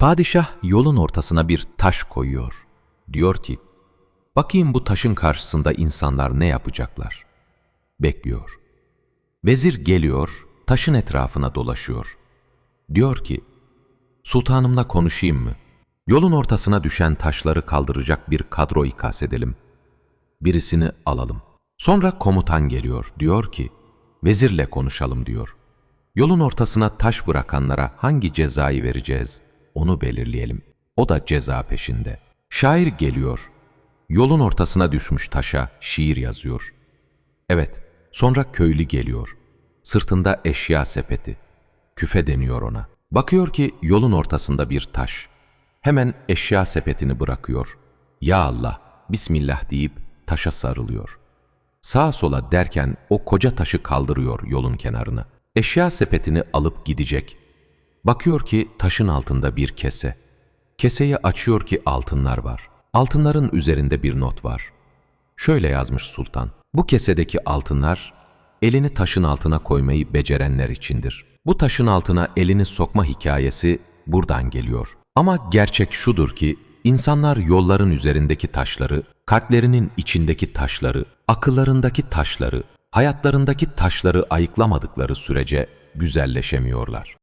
Padişah yolun ortasına bir taş koyuyor. Diyor ki, bakayım bu taşın karşısında insanlar ne yapacaklar? Bekliyor. Vezir geliyor, taşın etrafına dolaşıyor. Diyor ki, sultanımla konuşayım mı? Yolun ortasına düşen taşları kaldıracak bir kadro ikaz edelim. Birisini alalım. Sonra komutan geliyor, diyor ki, vezirle konuşalım diyor. Yolun ortasına taş bırakanlara hangi cezayı vereceğiz, onu belirleyelim. O da ceza peşinde. Şair geliyor. Yolun ortasına düşmüş taşa şiir yazıyor. Evet, sonra köylü geliyor. Sırtında eşya sepeti. Küfe deniyor ona. Bakıyor ki yolun ortasında bir taş. Hemen eşya sepetini bırakıyor. Ya Allah, Bismillah deyip taşa sarılıyor. Sağa sola derken o koca taşı kaldırıyor yolun kenarına. Eşya sepetini alıp gidecek. Bakıyor ki taşın altında bir kese. Keseyi açıyor ki altınlar var. Altınların üzerinde bir not var. Şöyle yazmış sultan. Bu kesedeki altınlar elini taşın altına koymayı becerenler içindir. Bu taşın altına elini sokma hikayesi buradan geliyor. Ama gerçek şudur ki insanlar yolların üzerindeki taşları, kalplerinin içindeki taşları, akıllarındaki taşları, hayatlarındaki taşları ayıklamadıkları sürece güzelleşemiyorlar.